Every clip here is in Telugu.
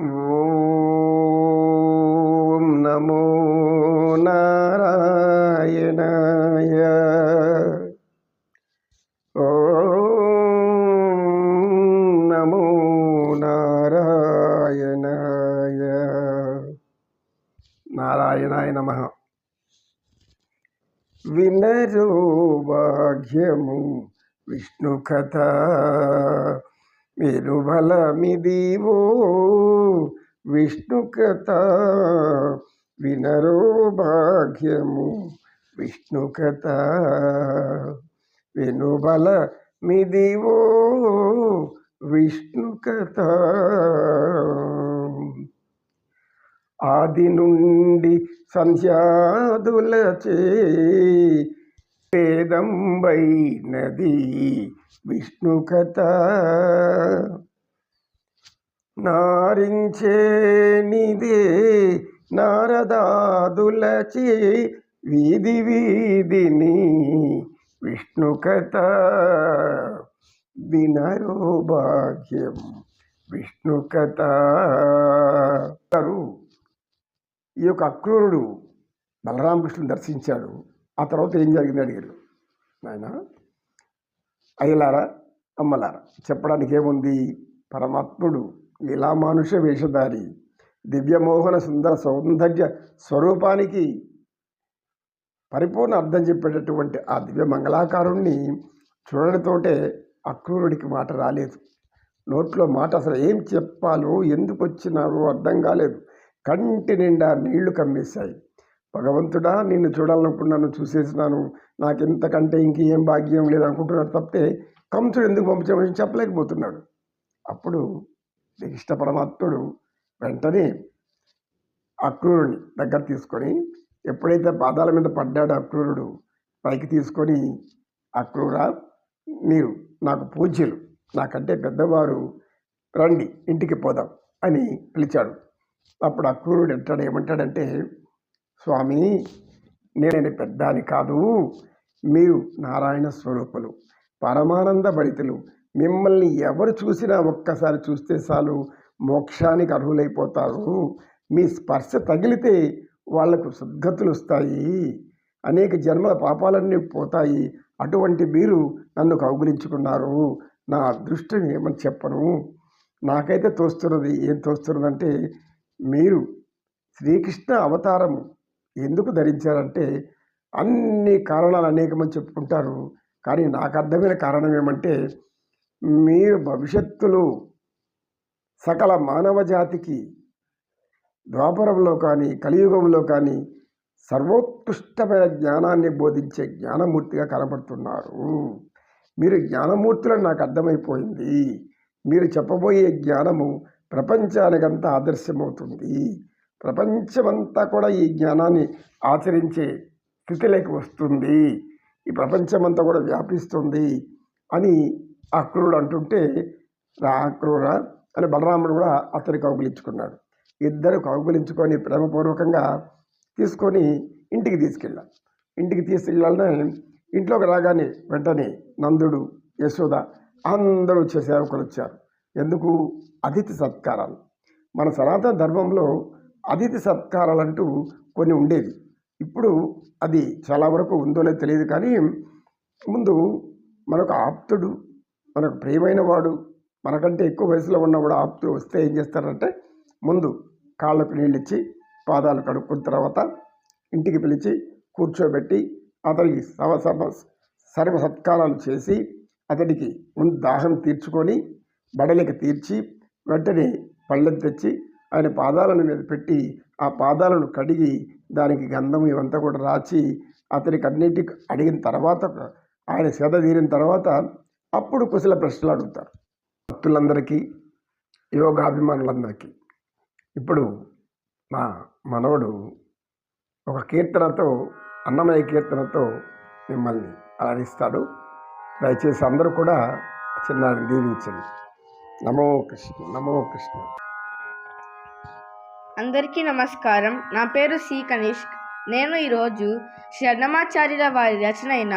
ఓం నమో నారాయణాయ. ఓం నమో నారాయణాయ. నారాయణాయ నమ. వినరో భాగ్యము విష్ణు కథ. మీరు విష్ణు కథ వినరో భాగ్యము విష్ణు కథ వినుబల మిదివో విష్ణు కథ ఆది నుండి సంధ్యాదులచే వేదంబైనది విష్ణు కథ నారించే నిదే నారదాదులచే వీధి వీధిని విష్ణు కథ వినరో భాగ్యం విష్ణు కథ గారు ఈ యొక్క అక్రూరుడు బలరామకృష్ణుని దర్శించాడు. ఆ తర్వాత ఏం జరిగింది అడిగారు. నాయన అయ్యలారా అమ్మలారా చెప్పడానికి ఏముంది పరమాత్ముడు లీలామానుష వేషధారి దివ్యమోహన సుందర సౌందర్య స్వరూపానికి పరిపూర్ణ అర్థం చెప్పేటటువంటి ఆ దివ్య మంగళాకారుణ్ణి చూడడంతోటే అక్రూరుడికి మాట రాలేదు. నోట్లో మాట అసలు ఏం చెప్పాలో ఎందుకు వచ్చినారో అర్థం కాలేదు. కంటి నిండా నీళ్ళు కమ్మేశాయి. భగవంతుడా నిన్ను చూడాలనుకున్నాను చూసేసినాను. నాకు ఇంతకంటే ఇంకేం భాగ్యం లేదు అనుకుంటున్నాడు తప్పితే కంసుడు ఎందుకు పంపించామని చెప్పలేకపోతున్నాడు. అప్పుడు శ్రీకృష్ణ పరమాత్ముడు వెంటనే అక్రూరుని దగ్గర తీసుకొని ఎప్పుడైతే పాదాల మీద పడ్డాడో అక్రూరుడు పైకి తీసుకొని అక్రూర మీరు నాకు పూజ్యులు నాకంటే పెద్దవారు రండి ఇంటికి పోదాం అని పిలిచాడు. అప్పుడు అక్రూరుడు అంటాడు ఏమంటాడంటే స్వామి నేను పెద్దాని కాదు. మీరు నారాయణ స్వరూపులు పరమానంద భరితులు. మిమ్మల్ని ఎవరు చూసినా ఒక్కసారి చూస్తే చాలు మోక్షానికి అర్హులైపోతారు. మీ స్పర్శ తగిలితే వాళ్ళకు సద్గతులు వస్తాయి అనేక జన్మల పాపాలన్నీ పోతాయి. అటువంటి మీరు నన్ను కౌగులించుకున్నారు. నా అదృష్టం ఏమని చెప్పను? నాకైతే తోస్తున్నది ఏం తోస్తున్నదంటే మీరు శ్రీకృష్ణ అవతారం ఎందుకు ధరించారంటే అన్ని కారణాలు అనేకమని చెప్పుకుంటారు. కానీ నాకు అర్థమైన కారణం ఏమంటే మీరు భవిష్యత్తులో సకల మానవ జాతికి ద్వాపరంలో కానీ కలియుగంలో కానీ సర్వోత్కృష్టమైన జ్ఞానాన్ని బోధించే జ్ఞానమూర్తిగా కనబడుతున్నారు. మీరు జ్ఞానమూర్తులను నాకు అర్థమైపోయింది. మీరు చెప్పబోయే జ్ఞానము ప్రపంచానికంతా ఆదర్శమవుతుంది. ప్రపంచమంతా కూడా ఈ జ్ఞానాన్ని ఆచరించే స్థితిలోకి వస్తుంది. ఈ ప్రపంచమంతా కూడా వ్యాపిస్తుంది అని అక్రూరుడు అంటుంటే రాక్రూర అని బలరాముడు కూడా అతని కౌగులించుకున్నాడు. ఇద్దరు కౌగులించుకొని ప్రేమపూర్వకంగా తీసుకొని ఇంటికి తీసుకెళ్ళాం ఇంటికి తీసుకెళ్ళాలనే ఇంట్లోకి రాగానే వెంటనే నందుడు యశోద అందరూ వచ్చే సేవకులు వచ్చారు ఎందుకు? అతిథి సత్కారాలు. మన సనాతన ధర్మంలో అతిథి సత్కారాలు అంటూ కొన్ని ఉండేది ఇప్పుడు అది చాలా వరకు ఉందో లేదో తెలియదు కానీ ముందు మనకు ఆప్తుడు మనకు ప్రియమైన వాడు మనకంటే ఎక్కువ వయసులో ఉన్న కూడా ఆప్తుడు వస్తే ఏం చేస్తారంటే ముందు కాళ్ళకు నీళ్ళు ఇచ్చి పాదాలు కడుక్కున్న తర్వాత ఇంటికి పిలిచి కూర్చోబెట్టి అతనికి సవ సభ సర్వ సత్కారాలు చేసి అతడికి ముందు దాహం తీర్చుకొని బడలికి తీర్చి వెంటనే పళ్ళెం తెచ్చి ఆయన పాదాలను మీద పెట్టి ఆ పాదాలను కడిగి దానికి గంధం ఇవంతా కూడా రాచి అతనికి అన్నింటికి అడిగిన తర్వాత ఆయన సేద తీరిన తర్వాత అప్పుడు కుశల ప్రశ్నలు అడుగుతారు. భక్తులందరికీ యోగాభిమానులందరికీ. ఇప్పుడు మా మనవడు ఒక కీర్తనతో అన్నమయ కీర్తనతో మిమ్మల్ని అలరిస్తాడు దయచేసి అందరూ కూడా చిన్నారిని దీవించండి. నమో కృష్ణ నమో కృష్ణ. అందరికీ నమస్కారం. నా పేరు సి కనిష్క్ నేను ఈరోజు శ్రీ వారి రచన అయిన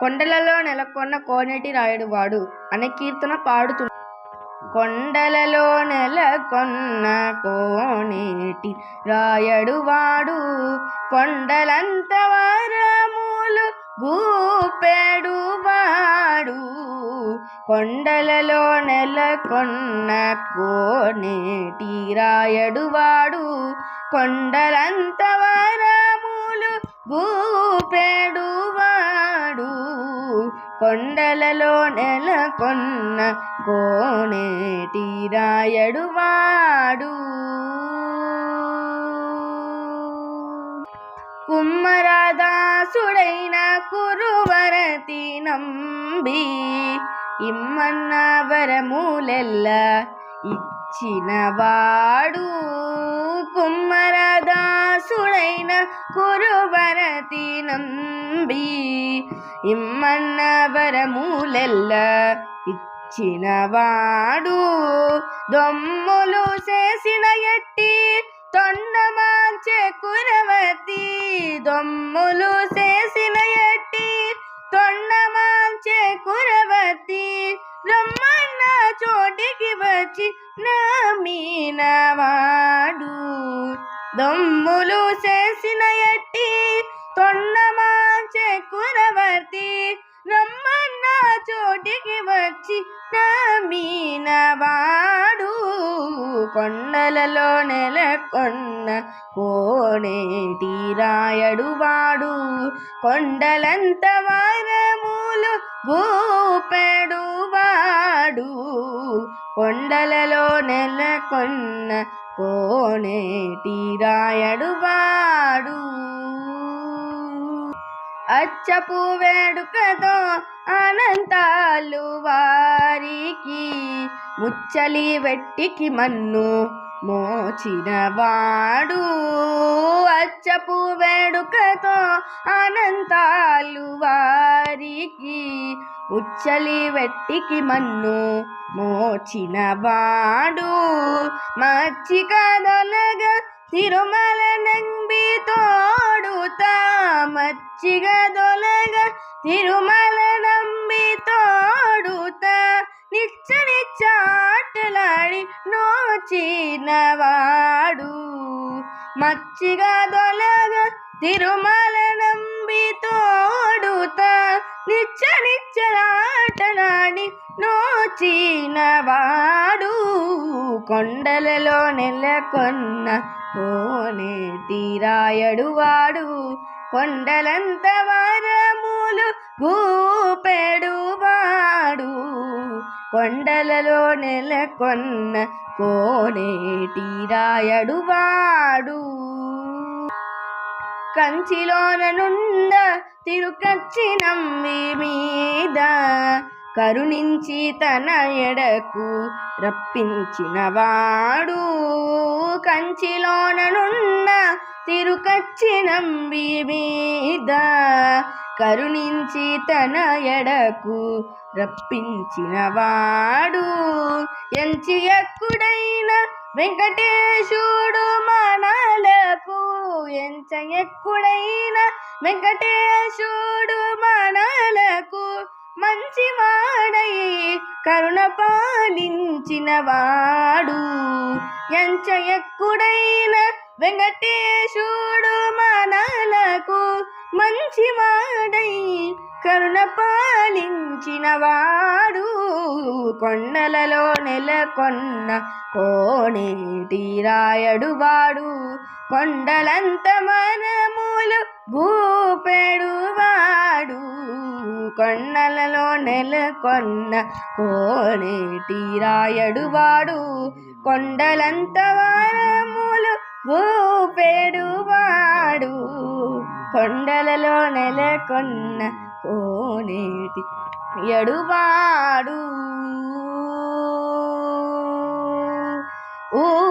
కొండలలో నెలకొన్న కోనేటి రాయుడు వాడు అనే కీర్తన పాడుతు కొండలలో నెలకొన్న కోనేటి రాయడువాడు కొండలంత వరములు గూపెడువాడు. కొండలలో నెలకొన్న కోనేటి రాయడువాడు కొండలంత వరములు భూపెడువాడు కొండలలో నెలకొన్న కోనేటి రాయడువాడు కుమ్మరదాసుడైన కురువరతి నంబి ఇమ్మన్న వరములెల్ల ఇచ్చినవాడు కుమ్మరదాసుడైన కురువరతి నంబి. ఇమ్మన్న వరములెల్ల ఇచ్చినవాడు దొమ్ములు చేసిన ఎట్టి తొండమాంచె కురవతి. దొమ్ములు చేసిన చోటికి వచ్చి నమ్మినవాడు కొండలలో నెలకొన్న కోనేటి రాయడువాడు కొండలంత వారములు వరములు గూపెడువాడు కొండలలో నెలకొన్న కోనేటి రాయడువాడు అచ్చపు వేడుకతో అనంతాలు వారికి ముచ్చలి వెట్టికి మన్ను మోచినవాడు. అచ్చపు వేడుకతో అనంతాలు వారికి ఉచ్చలి వెట్టికి మన్ను మోచినవాడు. మచ్చిక కదలగా తిరుమల నంబి తోడుతా మచ్చిగ దొలగ తిరుమల నంబి తోడుతా నిచ్చ నిచ్చాటలాడి నోచినవాడు మచ్చిగ దొలగ తిరుమల నంబి తోడుత నిచ్చ నిచ్చలాటలాడి నోచినవాడు కొండలలో నెలకొన్న కోనేటి రాయడువాడు కొండలంత వరములు గూపెడువాడు కొండలలో నెలకొన్న కోనేటి రాయడువాడు కంచిలోన నుండ తిరుకచ్చి నమ్మి మీద కరుణించి తన ఎడకు రప్పించినవాడు కంచిలోన నుండ తిరుకచ్చి నమ్మి మీద కరుణించి తన ఎడకు రప్పించినవాడు ఎంచి ఎక్కుడైన వెంకటేశుడు మనలకు ఎంచ ఎక్కుడైన వెంకటేశుడు మనలకు మంచి వాడై కరుణ పాలించిన వాడు. ఎంచ ఎక్కుడైన వెంకటేశుడు మనలకు మంచి వాడై కరుణ పాలించిన వాడు. కొండలలో నెలకొన్న కోనేటి రాయడువాడు కొండలంత మనములు భూపెడువాడు. కొండలలో నెలకొన్న కోనేటి రాయడువాడు కొండలంత వరములు భూపెడువాడు. కొండలలో నెలకొన్న కోనేటి ఎడువాడు ooh.